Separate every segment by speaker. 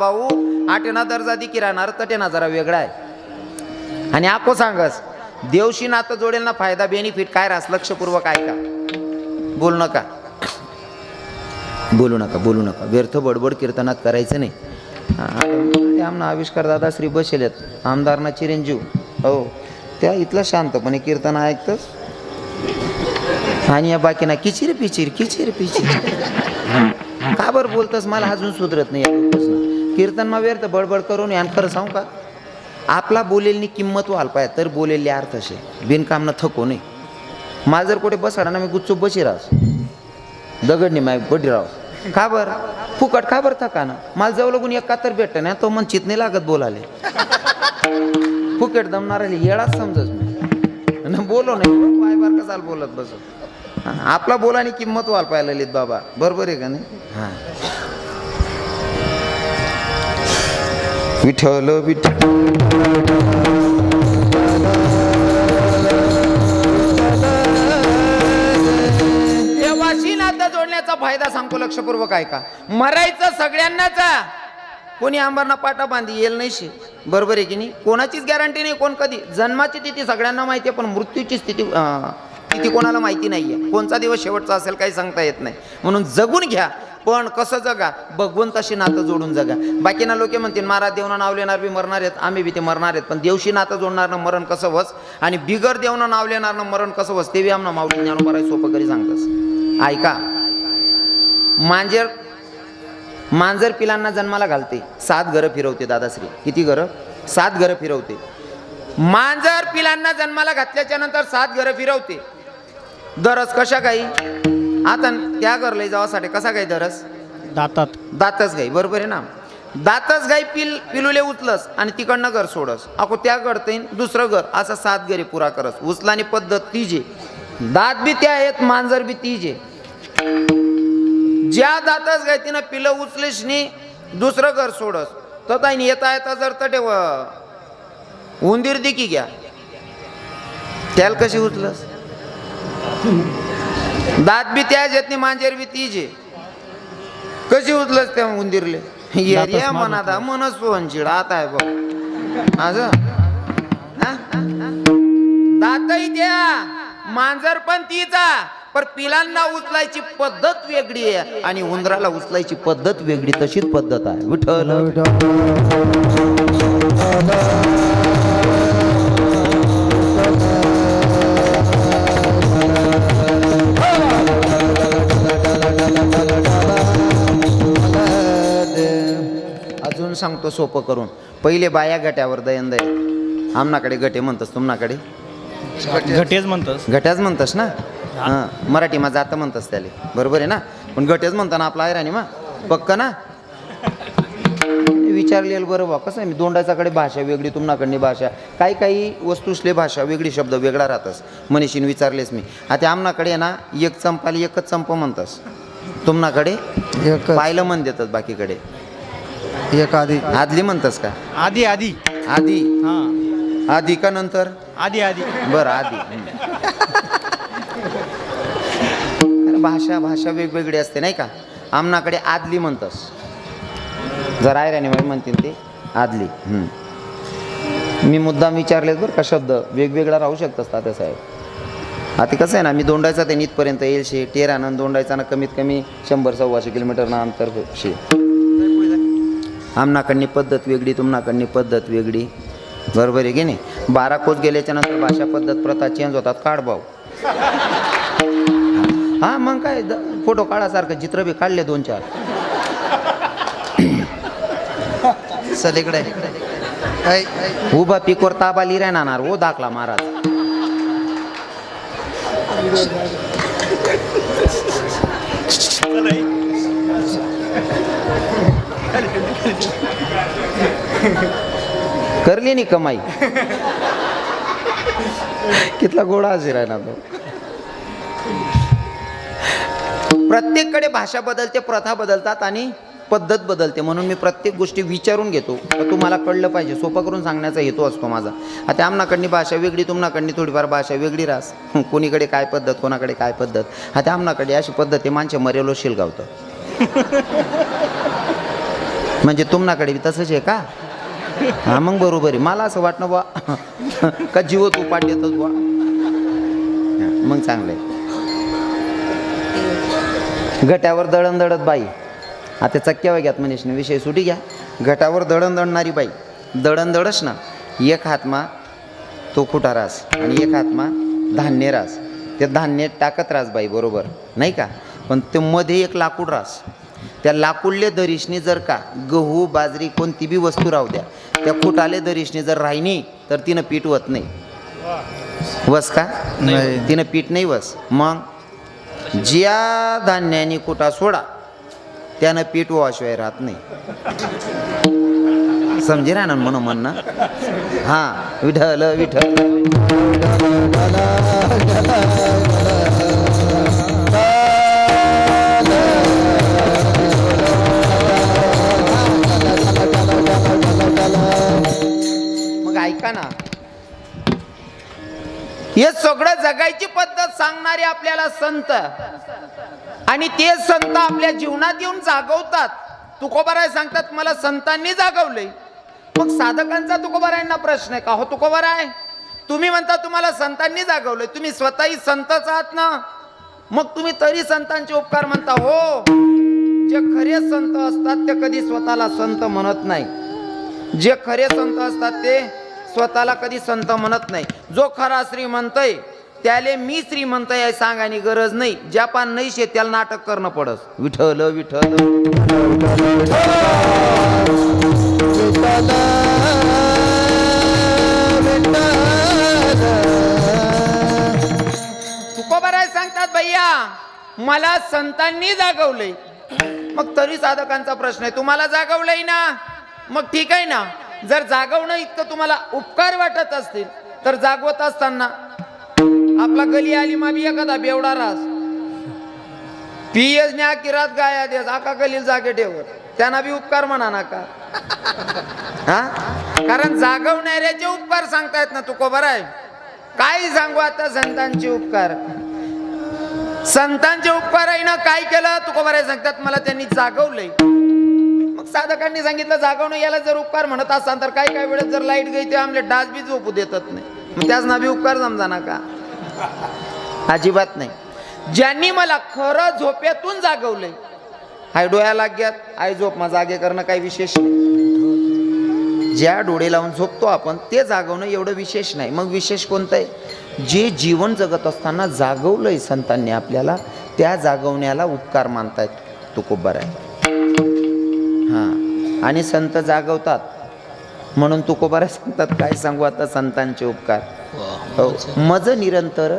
Speaker 1: भाऊ आठेना दर्जा दी किराणार तटेना जरा वेगळा आहे. आणि आको सांगस देवशी नातं जोडेल ना फायदा बेनिफिट काय रास लक्षपूर्वक ऐका. बोलू नका. बोलू नका बोलू नका. व्यर्थ बडबड कीर्तनात करायचं नाही. आमना आविष्कार दादा श्री बसेलेत आमदारना चिरंजीव. हो त्या इथलं शांतपणे कीर्तन ऐकतच आणि या बाकीना किचिर पिचिर किचिर पिचिर का बरं बोलतस? मला अजून सुधरत नाही कीर्तनमा कीर्तन व्यर्थ बडबड करून यान खरं सांगू का? आपला बोलेलनी किंमत व्हाल पाय तर बोलेले अर्थ असे. बिनकामनं थको नाही माझं जर कुठे बसाडा ना मी गुच्चूप बशी राहस दगडनी माय बडी राहस का बर? फुकट का बरं थका ना मला जवळ लागून एक भेटत ना तो मन चित नाही लागत बोलाले फुकट दमणाऱ्याला येळाच समजत मी न बोलो नाही पाय बार कसाल बोलत बसत? आपला बोलानी किंमत व्हायला पाहिजे ललित बाबा. बरोबर आहे का नाही? हां. विठ्ठल विठ्ठल. जोडण्याचा फायदा सांगतो लक्षपूर्वक आहे का मरायचं सगळ्यांनाच. कोणी अंबरना पाटा बांधी येईल नाही बरोबर आहे की नाही? कोणाचीच गॅरंटी नाही कोण कधी? जन्माची तिथी सगळ्यांना माहिती आहे पण मृत्यूची स्थिती अं, तिथी कोणाला माहिती नाही आहे कोणचा दिवस शेवटचा असेल काही सांगता येत नाही. म्हणून जगून घ्या. पण कसं जगा? भगवंताशी नातं जोडून जगा. बाकीना लोक म्हणतील महाराज देवना नाव लेणार बी मरणार आहेत आम्ही बी ते मरणार आहेत. पण देवशी नातं जोडणारनं मरण कसं वस आणि बिगर देवनं नाव लेणारनं मरण कसं वस ते बी आम्हाला माऊली ज्ञानोबाराय सोपं करी सांगतस. ऐका. मांजर मांजर पिलांना जन्माला घालते. सात घरं फिरवते दादाश्री. किती घरं? सात घरं फिरवते. मांजर पिलांना जन्माला घातल्याच्या नंतर सात घरं फिरवते. दरस कशा काही? आता त्या घरला जावासाठी कसा काही दरस?
Speaker 2: दातात.
Speaker 1: दातच गाई बरोबर आहे ना? दातच गाई पिल पिलुले उचलस आणि तिकडनं घर सोडस. अको त्या घडते दुसरं घर असा सात घरी पुरा करस. उचलानी पद्धत तीजे. दात बी त्या आहेत मांजर बी तीजे. ज्या दातच गाय तिनं पिलं उचलीस नी दुसरं घर सोडस. तर ताईन येता येता जर तटे व- उंदीर दिकी घ्या. त्याला कशी उचलस? दात बी त्याच येत नाही मांजर बी तीजे कशी उचलस त्या उंदीरले? एरिया मनाता मन सोहनशीड आता आहे बघ. हा? दातही द्या मांजर पण तीचा. पण पिलांना उचलायची पद्धत वेगळी आहे आणि उंदराला उचलायची पद्धत वेगळी तशीच पद्धत आहे. विठ्ठल. सांगतो सोपं करून. पहिले बाया गट्यावर दयंद आहे आमनाकडे गटे म्हणतस तुमनाकडे?
Speaker 2: घटेच म्हणतस.
Speaker 1: गट्याच म्हणतस ना? हां. मराठी मा जातं म्हणतस त्याले. बरोबर आहे ना? पण गटेच म्हणता ना आपला आहे मा. पक्क ना? विचारलेलं बरं बा कसं आहे? मी दोंडाच्याकडे भाषा वेगळी तुमनाकडनी भाषा. काही काही वस्तूसले भाषा वेगळी शब्द वेगळा राहतस. मनीषीन विचारलेस मी. आता आमनाकडे ना एक चंपाली एकच चंप म्हणतस. तुमनाकडे?
Speaker 3: एक
Speaker 1: पाहिलं म्हण देतात बाकीकडे.
Speaker 3: एक आधी.
Speaker 1: आदली म्हणतस का?
Speaker 2: आधी आधी.
Speaker 1: आधी?
Speaker 2: हा.
Speaker 1: आधी का नंतर?
Speaker 2: आधी आधी.
Speaker 1: बरं आधी. भाषा भाषा वेगवेगळी असते नाही का? आमनाकडे आदली म्हणतस. जर आहे राणी बाई म्हणतील ते आदली. मी मुद्दाम विचारलेत बरं का शब्द. वेगवेगळा राहू शकतात तात्या साहेब. आता कसं आहे ना मी दोंडायचा ते नीतपर्यंत येईल शे टेरानं दोंडायचा ना कमीत कमी शंभर सव्वाशे किलोमीटर ना अंतर शे आमनाकडनी पद्धत वेगळी तुमनाकडनी पद्धत वेगळी. बरोबर आहे की नाही? बारा कोस गेल्याच्यानंतर भाषा पद्धत प्रथा चेंज होतात. काढ भाऊ. हा मग काय द- फोटो काढासारखं चित्र बी काढले दोन चार.
Speaker 3: चल इकडे.
Speaker 1: उभा पिकोर ताबा लिराय नाणार ओ दाखला महाराज. करली नी कमाई. कितला गोडा हजीर आहे ना तो. प्रत्येककडे भाषा बदलते प्रथा बदलतात आणि पद्धत बदलते. म्हणून मी प्रत्येक गोष्टी विचारून घेतो. तुम्हाला कळलं पाहिजे. सोपं करून सांगण्याचा हेतू असतो माझा. आता आमनाकडनी भाषा वेगळी तुमनाकडनी थोडीफार भाषा वेगळी रास. कोणीकडे काय पद्धत कोणाकडे काय पद्धत. आता आमनाकडे अशी पद्धत आहे माणसे मरेलो शिलगावतं. म्हणजे तुमनाकडे बी तसंच आहे का? हा मग बरोबर आहे. मला असं वाटणं बा का जीव तू पाठ येतच बा मग चांगलं आहे. गट्यावर दळण दळत बाई. आता चक्क्यावर घ्यात मनीषने विषय सुटी घ्या. गटावर दळण दळणारी बाई. दळण दळस ना एक हातमा तो खुटा रास आणि एक हातमा धान्य रास. ते धान्य टाकत रास बाई बरोबर. नाही का? पण ते मध्ये एक लाकूड रास. त्या लाकूडले दरीशने जर का गहू बाजरी कोणती बी वस्तू राहू द्या त्या खुटाले दरीशने जर राहिनी तर तिनं पीठ वत नाही. वस का. तिनं पीठ नाही वस. मग ज्या धान्याने कुटा सोडा त्यानं पीठ वाशिवाय राहत नाही. समजे ना म्हणून म्हणणं? हां विठल विठल जगायची पद्धत सांगणारे आपल्याला संत. आणि ते संत आपल्या जीवनात येऊन जागवतात. तुकोबाराय सांगतात मला संतांनी जागवलंय. मग साधकांचा तुकोबारायांना प्रश्न आहे का? हो तुकोबाराय तुम्ही म्हणता तुम्हाला संतांनी जागवलंय. तुम्ही स्वतःही संतच आहात ना? मग तुम्ही तरी संतांचे उपकार म्हणता हो जे खरे संत असतात ते कधी स्वतःला संत म्हणत नाही. जे खरे संत असतात ते स्वतःला कधी संत म्हणत नाही. जो खरा श्रीमंत आहे त्याले मी श्रीमंत आहे सांगायची गरज नाही. जपान नाही शे त्याला नाटक करणं पडस. विठल विठल तुकोबाराय सांगतात भैया मला संतांनी जागवलंय. मग तरी साधकांचा प्रश्न आहे. तुम्हाला जागवलंय ना? मग ठीक आहे ना? जर जागवणं इतकं तुम्हाला उपकार वाटत असतील तर जागवत असताना आपला गली आली माबी एखादा बेवडा रास. पियस न्या किरात गाया देस आका गलील जागे ठेवत. त्यांना बी उपकार म्हणा नाका हा? कारण जागवणाऱ्याचे उपकार सांगतायत ना तुको बरं आहे? काय सांगू आता संतांचे उपकार. संतांचे उपकार आहे ना काय केलं? तुको बरं आहे? सांगतात मला त्यांनी जागवलंय. मग साधकांनी सांगितलं जागवणं याला जर उपकार म्हणत असाल तर काय काय वेळेस जर लाइट गई ते आमले डास बी झोपू देतात नाही. मग त्याच नाभी उपकार समजा ना का? अजिबात नाही. ज्यांनी मला खरं झोपेतून जागवलंय हाय डोळ्या लाग्यात आय झोप मा जागे करणं काही विशेष नाही. ज्या डोळे लावून झोपतो आपण ते जागवणं एवढं विशेष नाही. मग विशेष कोणतं आहे जे जीवन जगत असताना जागवलंय संतांनी आपल्याला त्या जागवण्याला उपकार मानतायत तुकोबर आहे हां. आणि संत जागवतात. म्हणून तुकोबारा सांगतात काय सांगू आता संतांचे उपकार? हो मज निरंतर.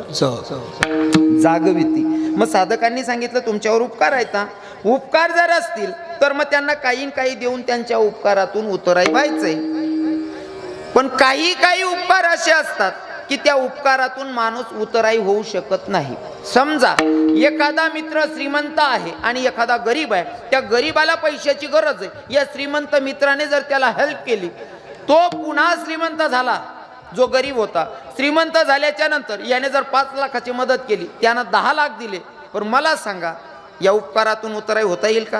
Speaker 1: जागविती. मग साधकांनी सांगितलं तुमच्यावर उपकार आहेत ना उपकार जर असतील तर मग त्यांना काही काही देऊन त्यांच्या उपकारातून उतराई व्हायचंय पण काही काही उपकार असे असतात की त्या उपकारातून माणूस उतराई होऊ शकत नाही. समजा एखादा मित्र श्रीमंत आहे आणि एखादा गरीब आहे त्या गरीबाला पैशाची गरज आहे. या श्रीमंत मित्राने जर त्याला हेल्प केली तो पुन्हा श्रीमंत झाला जो गरीब होता श्रीमंत झाल्याच्यानंतर याने जर पाच लाखाची मदत केली त्यानं दहा लाख दिले. पण मला सांगा या उपकारातून उतराई होता येईल का?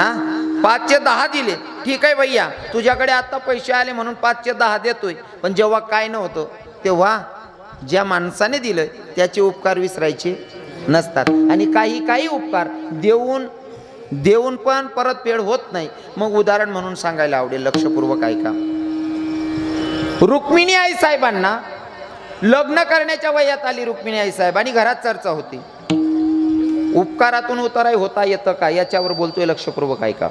Speaker 1: हा? पाचशे दहा दिले. ठीक आहे भैया तुझ्याकडे आता पैसे आले म्हणून पाचशे दहा देतोय. पण जेव्हा काय नव्हतं तेव्हा ज्या माणसाने दिलं त्याचे उपकार विसरायचे नसतात. आणि काही काही उपकार देऊन देऊन पण परतफेड होत नाही. मग उदाहरण म्हणून सांगायला आवडेल लक्षपूर्वक ऐका. रुक्मिणी आई साहेबांना लग्न करण्याच्या वयात आली रुक्मिणी आई साहेब आणि घरात चर्चा होती. उपकारातून उतराई होता येतं का? याच्यावर बोलतोय लक्षपूर्वक ऐका.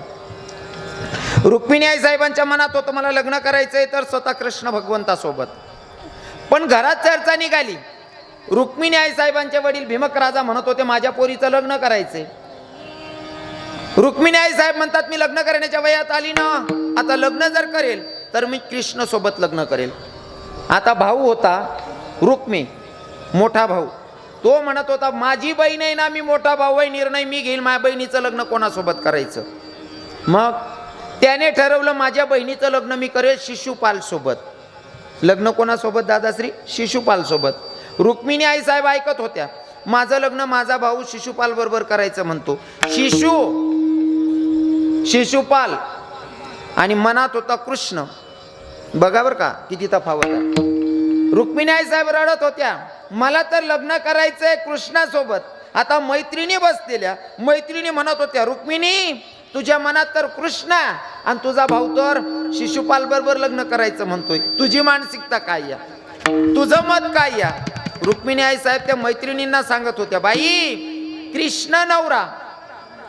Speaker 1: रुक्मिणी आई साहेबांच्या मनात होतं मला लग्न करायचंय तर स्वतः कृष्ण भगवंतासोबत. पण घरात चर्चा निघाली. रुक्मिणी आई साहेबांचे वडील भीमक राजा म्हणत होते माझ्या पोरीचं लग्न करायचंय. रुक्मिणी आई साहेब म्हणतात मी लग्न करण्याच्या वयात आली ना आता लग्न जर करेल तर मी कृष्णसोबत लग्न करेल. आता भाऊ होता रुक्मी मोठा भाऊ. तो म्हणत होता माझी बहीण आहे ना मी मोठा भाऊ आहे निर्णय मी घेईल माझ्या बहिणीचं लग्न कोणासोबत करायचं? मग त्याने ठरवलं माझ्या बहिणीचं लग्न मी करेल शिशुपालसोबत. लग्न कोणासोबत दादाश्री? शिशुपालसोबत. रुक्मिणी आई साहेब ऐकत होत्या माझं लग्न माझा भाऊ शिशुपाल बरोबर करायचं म्हणतो. शिशु शिशुपाल. आणि मनात होता कृष्ण. बघा बरं का किती तफावत आहे. रुक्मिणी आई साहेब रडत होत्या. मला तर लग्न करायचंय कृष्णासोबत. आता मैत्रिणी बसलेल्या. मैत्रिणी म्हणत होत्या रुक्मिणी तुझ्या मनात तर कृष्ण आणि तुझा भाऊ तर शिशुपाल बरोबर लग्न करायचं म्हणतोय. तुझी मानसिकता काय या तुझं मत काय या रुक्मिणी आई साहेब त्या मैत्रिणींना सांगत होत्या बाई कृष्ण नवरा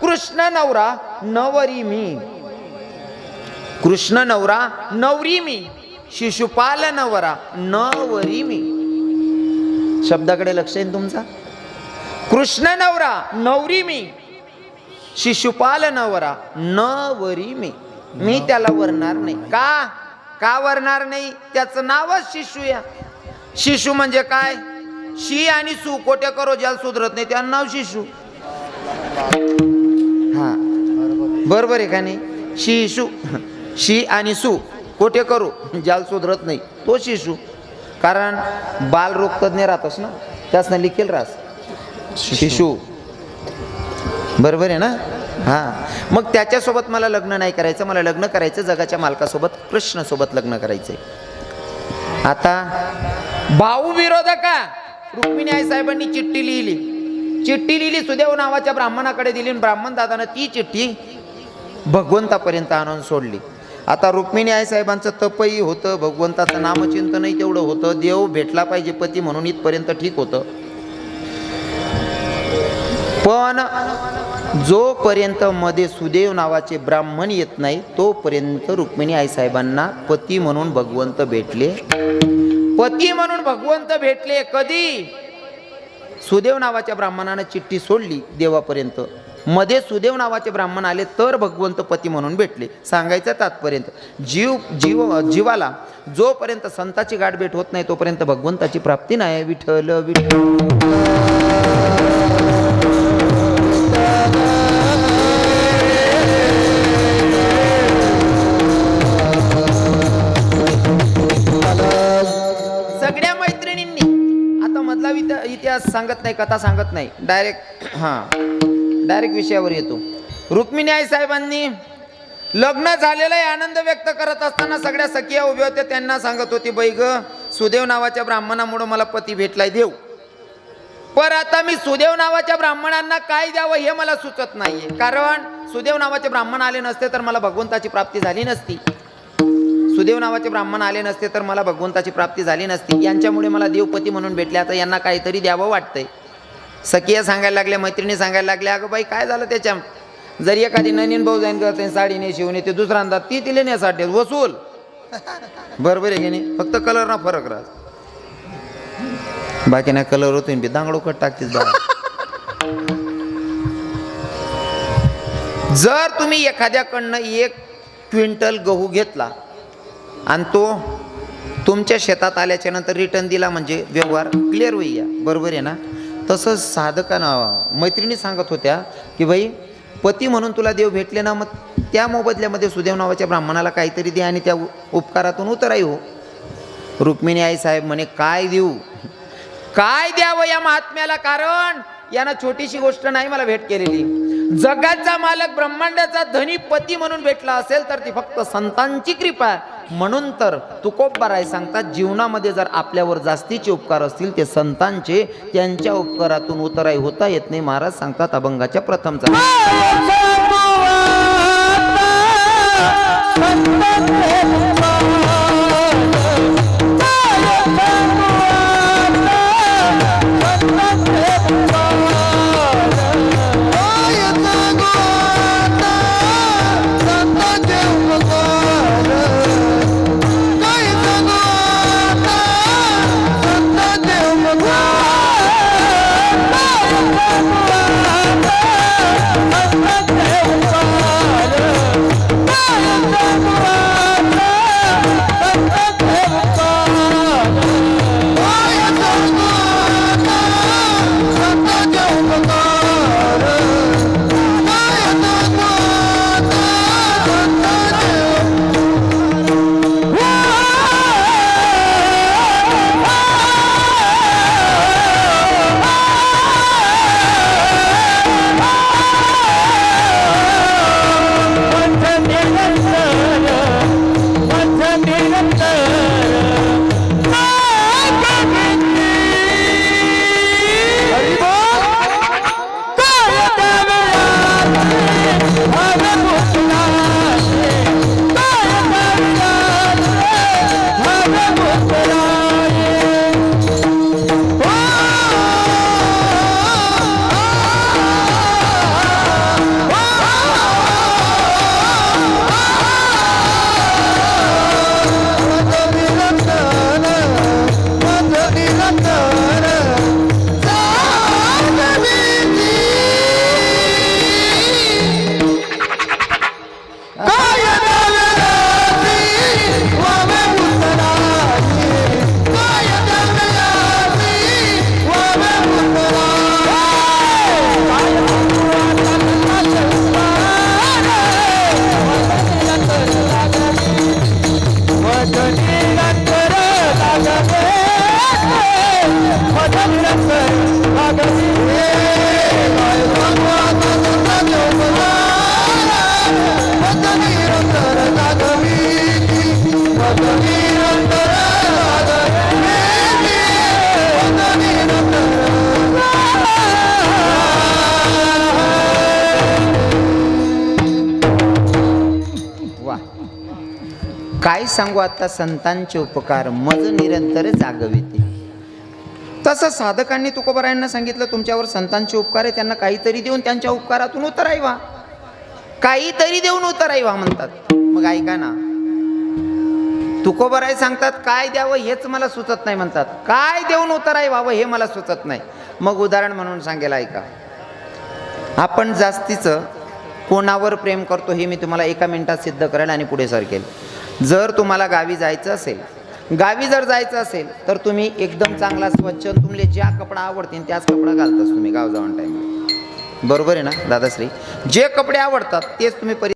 Speaker 1: कृष्ण नवरा नवरी मी. कृष्ण नवरा नवरी मी. शिशुपाल नवरा नवरी मी. शब्दाकडे लक्ष येईल तुमचा? कृष्ण नवरा नवरी मी. शिशुपाल नवरा नवरी मी. मी त्याला वरणार नाही. का? का वरणार नाही? त्याचं नावच शिशू या. शिशू म्हणजे काय? शी आणि सु कोटे करो ज्याला सुधरत नाही त्यानं नाव शिशू. हा. बरोबर आहे का नाही? शिशू. शी आणि सु कोठे करू? ज्याला सुधरत नाही. तो शिशू कारण बालरोग तज्ञ राहतस ना त्यासनं लिखेल राहस. शिशू बरोबर आहे ना? हा. मग त्याच्यासोबत मला लग्न नाही करायचं. मला लग्न करायचं जगाच्या मालकासोबत कृष्णसोबत लग्न करायचंय. आता भाऊ विरोधका रुक्मिणी आई साहेबांनी चिठ्ठी लिहिली. चिठ्ठी लिहिली सुदेव नावाच्या ब्राह्मणाकडे दिली ब्राह्मण दादानं ती चिठ्ठी भगवंतापर्यंत आणून सोडली. आता रुक्मिणी आई साहेबांचं तपही होतं भगवंताचं नामचिंतनही तेवढं होतं. देव भेटला पाहिजे पती म्हणून इथपर्यंत ठीक होतं. पण जोपर्यंत मध्ये सुदेव नावाचे ब्राह्मण येत नाही तोपर्यंत रुक्मिणी आई साहेबांना पती म्हणून भगवंत भेटले. पती म्हणून भगवंत भेटले कधी? सुदेव नावाच्या ब्राह्मणानं चिठ्ठी सोडली देवापर्यंत. मध्ये सुदेव नावाचे ब्राह्मण आले तर भगवंत पती म्हणून भेटले. सांगायचं तात्पर्यंत जीव जीव जीवाला जोपर्यंत संताची गाठ भेट होत नाही तोपर्यंत भगवंताची प्राप्ती नाही. विठ्ठल विठ्ठल. सगळ्या मैत्रिणींनी आता मधला इतिहास सांगत नाही कथा सांगत नाही. डायरेक्ट हां. डायरेक्ट विषयावर येतो. रुक्मिणी आई साहेबांनी लग्न झालेलं आहे आनंद व्यक्त करत असताना सगळ्या सखिया उभ्या होत्या. त्यांना सांगत होती बाई ग सुदेव नावाच्या ब्राह्मणामुळं मला पती भेटलाय देव. पर आता मी सुदेव नावाच्या ब्राह्मणांना काय द्यावं हे मला सुचत नाहीये. कारण सुदेव नावाचे ब्राह्मण आले नसते तर मला भगवंताची प्राप्ती झाली नसती. सुदेव नावाचे ब्राह्मण आले नसते तर मला भगवंताची प्राप्ती झाली नसती. यांच्यामुळे मला देवपती म्हणून भेटले. आता यांना काहीतरी द्यावं वाटतंय. सखिया सांगायला लागल्या मैत्रिणी सांगायला लागल्या अगं बाई काय झालं त्याच्या जरी एखादी नवीन भाऊ जाईन करते साडी शिवणे ते येते दुसऱ्यांदा ती तिले नेसाठी वसूल. बरोबर आहे की नाही? फक्त कलर ना फरक राहत. बाकी ना कलर होतो बी दांगडो कट टाकतेस बा जर तुम्ही एखाद्याकडनं एक क्विंटल गहू घेतला आणि तो तुमच्या शेतात आल्याच्यानंतर रिटर्न दिला म्हणजे व्यवहार क्लिअर होईया. बरोबर आहे ना? तसंच साधकांना मैत्रिणी सांगत होत्या की बाई पती म्हणून तुला देव भेटले ना मग त्या मोबदल्यामध्ये सुदेव नावाच्या ब्राह्मणाला काहीतरी दे आणि त्या उपकारातून उतराई हो. रुक्मिणी आई साहेब म्हणे काय देऊ? काय द्यावं या महात्म्याला? कारण यानं छोटीशी गोष्ट नाही मला भेट केलेली. जगाचा मालक ब्रह्मांडाचा धनी पती म्हणून भेटला असेल तर ती फक्त संतांची कृपा आहे. म्हणून तर तुकोबराय सांगतात जीवनामध्ये जर आपल्यावर जास्तीचे उपकार असतील ते संतांचे त्यांच्या उपकारातून उतराई होता येत नाही महाराज सांगतात अभंगाच्या प्रथमचा सांगू आता संतांचे उपकार. मज निरंतर जागविते. तसं साधकांनी तुकोबरायांना सांगितलं तुमच्यावर संतांचे उपकार आहे त्यांना काहीतरी देऊन त्यांच्या उपकारातून उतरायवा. काहीतरी देऊन उतरायवा म्हणतात. मग ऐका ना. तुकोबराय सांगतात काय द्यावं हेच मला सुचत नाही म्हणतात. काय देऊन उतराय व्हावं हे मला सुचत नाही. मग उदाहरण म्हणून सांगेल ऐका. आपण जास्तीचं कोणावर प्रेम करतो हे मी तुम्हाला एका मिनिटात सिद्ध करेल आणि पुढे सरकेल. जर तुम्हाला गावी जायचं असेल गावी जर जायचं असेल तर तुम्ही एकदम चांगला स्वच्छ तुम्हाला ज्या कपडा आवडतील त्याच कपडा घालताच तुम्ही गाव जाऊन टाईम बरोबर आहे ना दादाश्री? जे कपडे आवडतात तेच तुम्ही परि